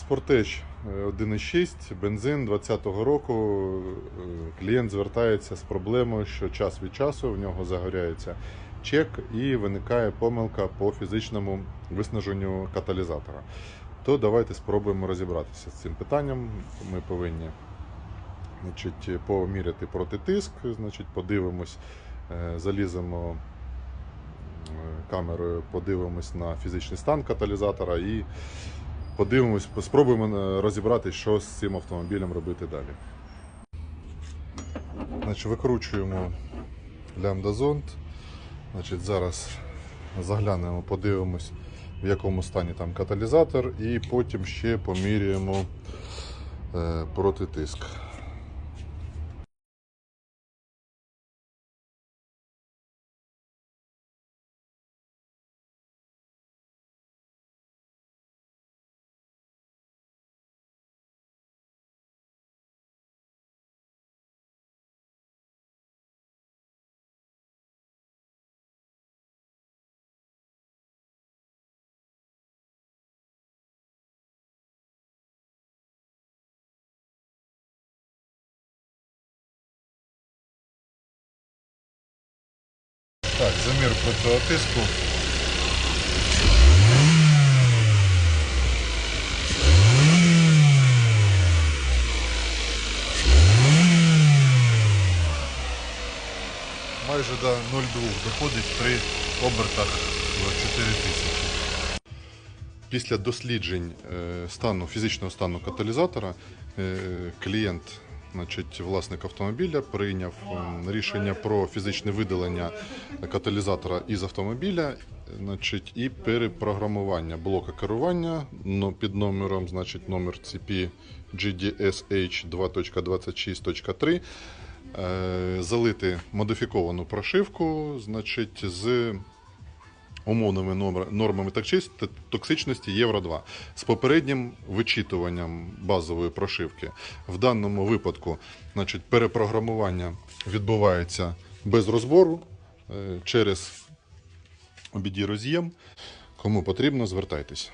Спортеч е, 1.6, бензин 2020 року. Е, Клієнт звертається з проблемою, що час від часу в нього загоряється чек і виникає помилка по фізичному виснаженню каталізатора. То давайте спробуємо розібратися з цим питанням. Ми повинні значить, поміряти протитиск, значить, подивимось, е, заліземо е, камерою, подивимось на фізичний стан каталізатора і подивимось, спробуємо розібрати, що з цим автомобілем робити далі. Значить, викручуємо лямбда-зонд. Значить, зараз заглянемо, подивимось, в якому стані там каталізатор, і потім ще поміряємо е, протитиск. Так, замір протитиску. Майже до 0,2 доходить при обертах в 4 тисячі. Після досліджень е, стану, фізичного стану каталізатора е, клієнт, значить, власник автомобіля, прийняв рішення про фізичне видалення каталізатора із автомобіля значить, і перепрограмування блока керування під номером значить, номер CP GDSH 2.26.3. е, Залити модифіковану прошивку значить, з умовними нормами токсичності Євро 2 з попереднім вичитуванням базової прошивки. В даному випадку значить, перепрограмування відбувається без розбору е, через обіді роз'єм. Кому потрібно, звертайтесь.